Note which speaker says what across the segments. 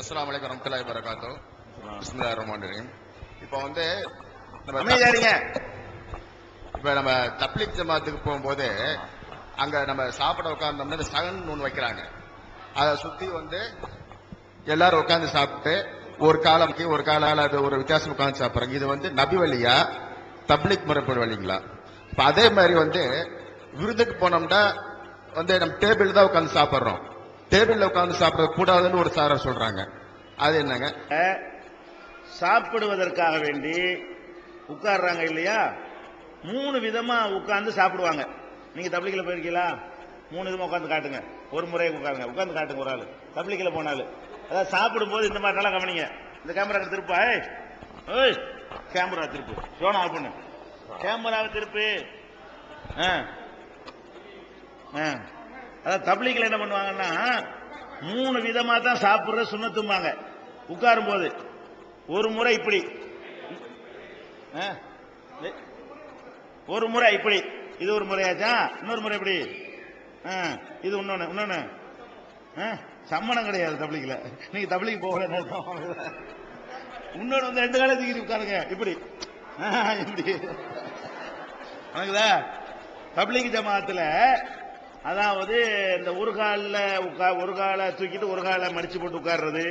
Speaker 1: அஸ்ஸலாமு அலைக்கும் வரமத்துல்லாஹி வரகாத்தோ பிஸ்மில்லாஹிர் ரஹ்மானிர் ரஹீம். இப்போ வந்து நம்ம இப்போ நம்ம தப்லீக் ஜமாத்துக்கு போகும்போது அங்க நம்ம சாப்பிட உட்கார்ந்தோம்னா இந்த சகன் ஒன்று வைக்கிறாங்க. அதை சுத்தி வந்து எல்லாரும் உட்கார்ந்து சாப்பிட்டு ஒரு காலம்க்கு ஒரு காலால அது ஒரு வித்தியாசம் உட்கார்ந்து சாப்பிடுறாங்க. இது வந்து நபி வழியா தப்லீக் முறைப்படி வழிங்களா? இப்போ அதே மாதிரி வந்து விருதுக்கு போனோம்னா வந்து நம்ம டேபிள் தான் உட்கார்ந்து சாப்பிடுறோம். டேபிள்ல உட்கார்ந்து சாப்பிட கூடாதுன்னு ஒரு சாரர் சொல்றாங்க. அது என்னங்க?
Speaker 2: சாப்பிடுவதற்காக வேண்டி உட்கார்றாங்க இல்லையா? மூணு விதமா உட்கார்ந்து சாப்பிடுவாங்க. நீங்க தப்ளிக்கில் போயிருக்கீங்களா? மூணு விதமா உட்காந்து காட்டுங்க. ஒரு முறை உட்காருங்க. உட்காந்து காட்டுங்க ஒரு ஆள். தப்ளிக்கில் போனாலும் அதாவது சாப்பிடும்போது இந்த மாதிரி நல்லா கவனிங்க. இந்த கேமரா திருப்பா. ஏய் ஏய் கேமரா திருப்பு. சோனா ஆஃப் பண்ணு. கேமராவை திருப்பு. ஆ ஆ. அதான் தப்லீக்ல என்ன பண்ணுவாங்கன்னா மூணு விதமா தான் சாப்பிடுற சுண்ணத்தும்பாங்க. உட்காரும் போது ஒரு முறை இப்படி. ஆ. ஒரு முறை இப்படி. இது ஒரு முறையாச்சா? இன்னொரு முறை இப்படி. ஆ. இது இன்னொன்னு இன்னொன்னு. ஆ. சம்மணம் கிடையாது தப்லீக்ல. நீங்க தப்லீக் போகல இன்னொன்று வந்து ரெண்டு காலம் தூக்கி உட்காருங்க. இப்படி. இப்படி. வணங்குதா தப்லீக் ஜமாத்துல அதாவது இந்த ஒரு காலில் உட்கா ஒரு காலை தூக்கிட்டு ஒரு காலை மடிச்சு போட்டு உட்கார்றது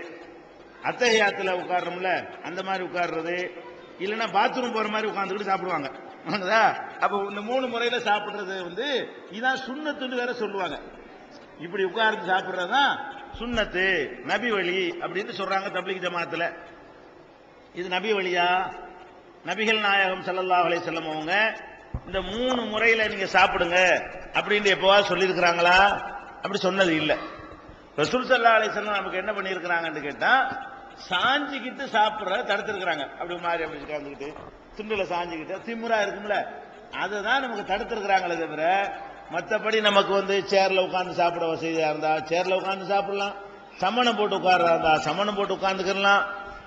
Speaker 2: அத்தகையாத்தில் உட்கார்றோம்ல அந்த மாதிரி உட்கார்றது இல்லைன்னா பாத்ரூம் போகிற மாதிரி உட்காந்துக்கிட்டு சாப்பிடுவாங்க. வணங்குதா அப்போ இந்த மூணு முறையில் சாப்பிட்றது வந்து இதான் சுண்ணத்துன்னு வேற சொல்லுவாங்க. இப்படி உட்கார்ந்து சாப்பிட்றது தான் சுண்ணத்து நபி வழி அப்படின்னு சொல்கிறாங்க தப்ளிக் ஜமாத்தில். இது நபி வழியா? நபிகள் நாயகம் செல்லல்லா வலை செல்லம் அவங்க இந்த மூணு முறையில நீங்க சாப்பிடுங்க அப்படின்னு எப்பவா சொல்லியிருக்கிறாங்களா? அப்படி சொன்னது இல்லை. ரசூல் சல்லா அலைஹி நமக்கு என்ன பண்ணியிருக்கிறாங்கன்னு கேட்டா சாஞ்சிக்கிட்டு சாப்பிட்ற தடுத்திருக்கிறாங்க. அப்படி மாதிரி அப்படி உட்காந்துக்கிட்டு துண்டுல சாஞ்சிக்கிட்டு திமுறா இருக்கும்ல அதை தான் நமக்கு தடுத்திருக்கிறாங்களே தவிர மற்றபடி நமக்கு வந்து சேர்ல உட்காந்து சாப்பிட வசதியாக இருந்தா சேர்ல உட்காந்து சாப்பிடலாம். சமணம் போட்டு உட்கார்றதா இருந்தா சமணம் போட்டு உட்கார்ந்துக்கலாம்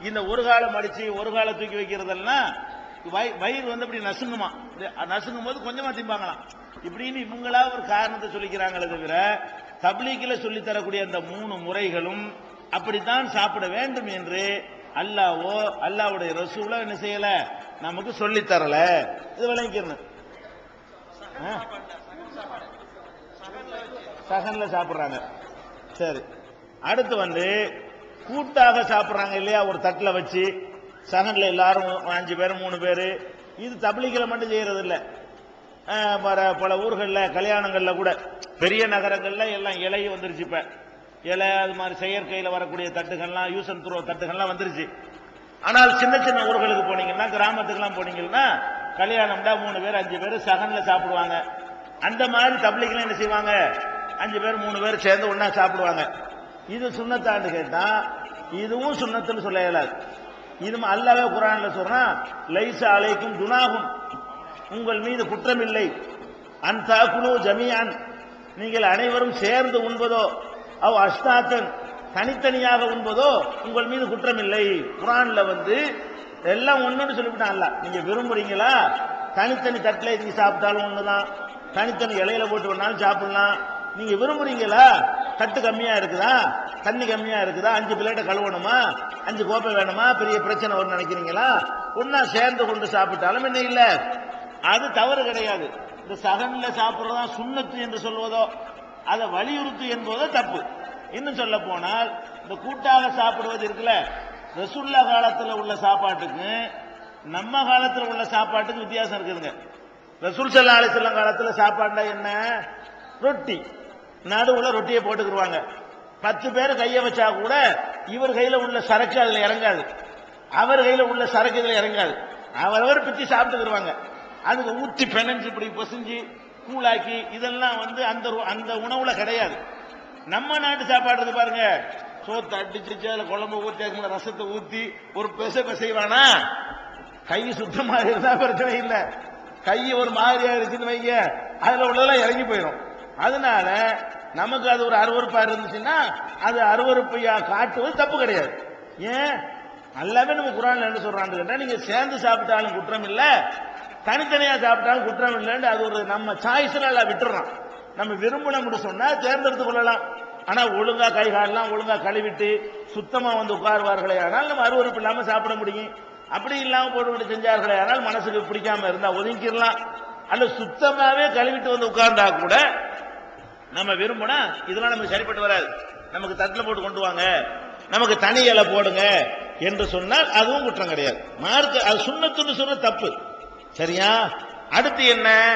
Speaker 2: இந்த ஒரு காலம் அடிச்சு ஒரு காலை தூக்கி வைக்கிறதெல்லாம் வயிறு வந்து அப்படி நசுங்குமா? இது நசுங்கும் போது கொஞ்சமா திம்பாங்களாம். இப்படின்னு இவங்களா ஒரு காரணத்தை சொல்லிக்கிறாங்களே தவிர தப்லீக்கில் சொல்லித் தரக்கூடிய அந்த மூணு முறைகளும் அப்படித்தான் சாப்பிட வேண்டும் என்று அல்லாவோ அல்லாவுடைய ரசூலோ என்ன செய்யல? நமக்கு சொல்லித்தரல. இது விளங்கிக்கணும் ஆ? சகன்ல சாப்பிடுறாங்க. சரி. அடுத்து வந்து கூட்டாக சாப்பிடுறாங்க இல்லையா? ஒரு தட்டில் வச்சு சகனில் எல்லாரும் அஞ்சு பேர் மூணு பேர். இது தபிலிகளை மட்டும் செய்கிறது இல்லை பல- பல ஊர்களில் கல்யாணங்களில் கூட பெரிய நகரங்களில் எல்லாம் இலை வந்துருச்சு இப்போ. இலை அது மாதிரி செயற்கையில் வரக்கூடிய தட்டுகள்லாம் யூஸ் அண்ட் த்ரோ தட்டுகள்லாம் வந்துருச்சு. ஆனால் சின்ன சின்ன ஊர்களுக்கு போனீங்கன்னா கிராமத்துக்கெல்லாம் போனீங்கன்னா கல்யாணம்டா மூணு பேர் அஞ்சு பேர் சகனில் சாப்பிடுவாங்க. அந்த மாதிரி தப்லிக்லாம் என்ன செய்வாங்க? அஞ்சு பேர் மூணு பேர் சேர்ந்து ஒன்றா சாப்பிடுவாங்க. இது சுண்ணத்தாண்டு கேட்டால் இதுவும் சுண்ணத்துன்னு சொல்ல இயலாது. இது அல்லாவே குரான்ல சொல்றான் லைசா அலைக்கும் துனாகும் உங்கள் மீது குற்றமில்லை. அன் தாக்குலு ஜமியான் நீங்கள் அனைவரும் சேர்ந்து உண்பதோ அவ் அஷ்டாத்தன் தனித்தனியாக உண்பதோ உங்கள் மீது குற்றமில்லை. குரான்ல வந்து எல்லாம் ஒண்ணுன்னு சொல்லிவிட்டான்ல நீங்க விரும்புறீங்களா? தனித்தனி தட்டில் நீங்க சாப்பிட்டாலும் ஒண்ணுதான். தனித்தனி இலையில போட்டு வேணாலும் சாப்பிடலாம். நீங்க விரும்புறீங்களா? தட்டு கம்மியா இருக்குதா? தண்ணி கம்மியா இருக்குதா? அஞ்சு பிளேட்டை கழுவணுமா? அஞ்சு கோப்பை வேணுமா? பெரிய பிரச்சனை வரும்னு நினைக்கிறீங்களா? ஒன்னா சேர்ந்து கொண்டு சாப்பிட்டாலும் என்ன இல்ல. அது தவறு கிடையாது. இந்த சகன்ல சாப்பிடுறதா சுண்ணத்து என்று சொல்வதோ அதை வலியுறுத்து என்பதோ தப்பு. இன்னும் சொல்ல போனால் இந்த கூட்டாக சாப்பிடுவது இருக்குல்ல ரசுல்லா காலத்துல உள்ள சாப்பாட்டுக்கு நம்ம காலத்துல உள்ள சாப்பாட்டுக்கு வித்தியாசம் இருக்குதுங்க. ரசூல் சல்லா அலிசல்லாம் காலத்துல சாப்பாடுனா என்ன? ரொட்டி. நடுவுல ரொட்டியை போட்டுக்கிடுவாங்க பத்து பேர் கையை வச்சா கூட இவர் கையில உள்ள சரக்கு அதுல இறங்காது. அவர் கையில உள்ள சரக்கு இதுல இறங்காது. அவரவர் பிச்சு சாப்பிட்டுக்கிடுவாங்க அதுக்கு ஊற்றி பெனஞ்சு இப்படி பொசிஞ்சு கூழாக்கி இதெல்லாம் வந்து அந்த அந்த உணவுல கிடையாது. நம்ம நாட்டு சாப்பாடு இருக்கு பாருங்க. சோத்தை அடிச்சு அதில் குழம்பு ஊற்றி அதுக்கு ரசத்தை ஊற்றி ஒரு பெச பெசைவானா? கை சுத்தமாக இருந்தால் பிரச்சனை இல்லை. கை ஒரு மாதிரியா இருக்குன்னு வைங்க. அதில் உள்ளதெல்லாம் இறங்கி போயிடும் அதனால நமக்கு அது ஒரு அருவறுப்பா இருந்துச்சுன்னா அது அருவறுப்பையா காட்டுவது தப்பு கிடையாது. ஏன்? எல்லாமே நம்ம குரான் என்ன சொல்றான்னு கேட்டா நீங்க சேர்ந்து சாப்பிட்டாலும் குற்றம் இல்ல தனித்தனியா சாப்பிட்டாலும் குற்றம் இல்லைன்னு அது ஒரு நம்ம சாய்ஸ்ல எல்லாம் விட்டுறோம் நம்ம விரும்பணும்னு சொன்னா தேர்ந்தெடுத்து கொள்ளலாம். ஆனா ஒழுங்கா கை காலெல்லாம் ஒழுங்கா கழுவிட்டு சுத்தமா வந்து உட்காருவார்களே ஆனால் நம்ம அருவருப்பு இல்லாம சாப்பிட முடியும். அப்படி இல்லாம போட்டு செஞ்சார்களே ஆனால் மனசுக்கு பிடிக்காம இருந்தா ஒதுங்கிடலாம். அல்ல சுத்தமாவே கழுவிட்டு வந்து உட்கார்ந்தா கூட நம்ம விரும்பினா இதெல்லாம் நமக்கு சரிப்பட்டு வராது. நமக்கு தட்டில் போட்டு கொண்டு வாங்க. நமக்கு தனி இலை போடுங்க என்று சொன்னால் அதுவும் குற்றம் கிடையாது. மார்க்க அது சுண்ணத்துன்னு சொன்ன தப்பு. சரியா? அடுத்து என்ன?